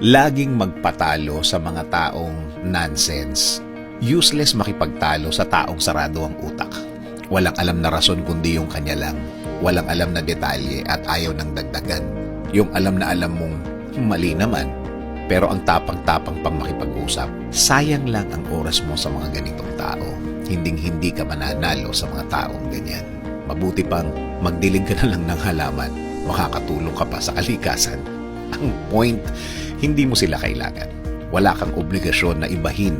Laging magpatalo sa mga taong nonsense. Useless makipagtalo sa taong sarado ang utak. Walang alam na rason kundi yung kanya lang. Walang alam na detalye at ayaw ng dagdagan. Yung alam na alam mong mali naman, pero ang tapang-tapang pang makipag-usap. Sayang lang ang oras mo sa mga ganitong tao. Hinding-hindi ka mananalo sa mga taong ganyan. Mabuti pang magdilig ka na lang ng halaman. Makakatulong ka pa sa kalikasan. Ang point, hindi mo sila kailangan. Wala kang obligasyon na ibahin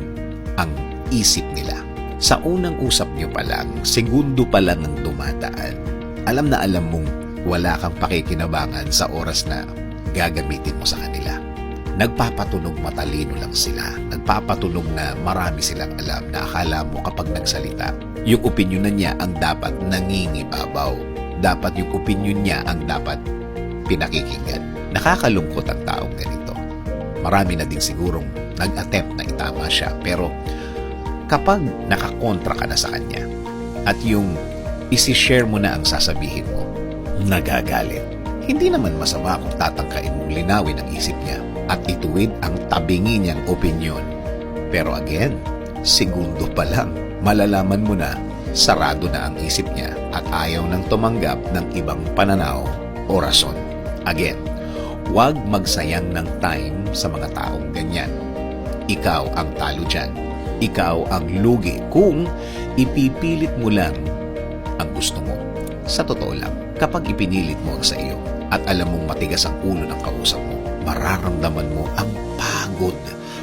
ang isip nila. Sa unang usap niyo pa lang, segundo pa lang ang dumadaan. Alam na alam mong wala kang pakikinabangan sa oras na gagamitin mo sa kanila. Nagpapatunog matalino lang sila. Nagpapatunog na marami silang alam na akala mo kapag nagsalita, yung opinion na niya ang dapat nangingibabaw. Dapat yung opinion niya ang dapat pinakikinggan. Nakakalungkot ang taong ganito. Marami na din sigurong nag-attempt na itama siya pero kapag nakakontra ka na sa kanya at yung isi-share mo na ang sasabihin mo, nagagalit. Hindi naman masama kung tatangkain mong linawin ang isip niya at ituwid ang tabingi niyang opinyon. Pero again, segundo pa lang, malalaman mo na sarado na ang isip niya at ayaw nang tumanggap ng ibang pananaw o rason. Again, huwag magsayang ng time sa mga taong ganyan. Ikaw ang talo dyan. Ikaw ang lugi kung ipipilit mo lang ang gusto mo. Sa totoo lang, kapag ipinilit mo ang sa iyo at alam mong matigas ang ulo ng kausap mo, mararamdaman mo ang pagod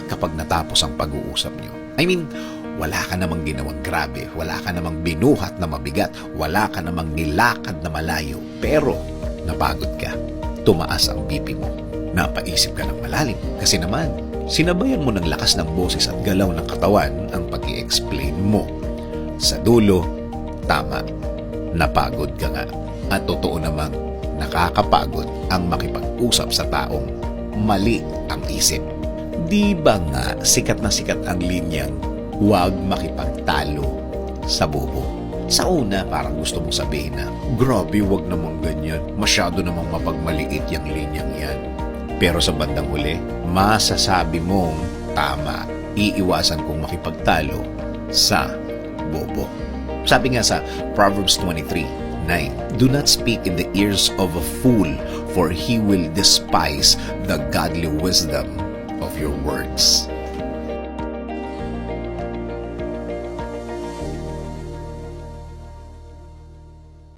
kapag natapos ang pag-uusap niyo. I mean, wala ka namang ginawang grabe, wala ka namang binuhat na mabigat, wala ka namang nilakad na malayo, pero napagod ka. Tumaas ang BP mo. Napaisip ka ng malalim kasi naman, sinabayan mo ng lakas ng boses at galaw ng katawan ang pag explain mo. Sa dulo, tama, napagod ka nga. At totoo namang nakakapagod ang makipag-usap sa taong mali ang isip. Di ba nga sikat na sikat ang linyang huwag makipagtalo sa bobo? Sa una, parang gusto mong sabihin na, grabe, wag namang ganyan. Masyado namang mapagmaliit yung linyang yan. Pero sa bandang huli, masasabi mong tama, iiwasan kong makipagtalo sa bobo. Sabi nga sa Proverbs 23:9, Do not speak in the ears of a fool, for he will despise the godly wisdom of your words.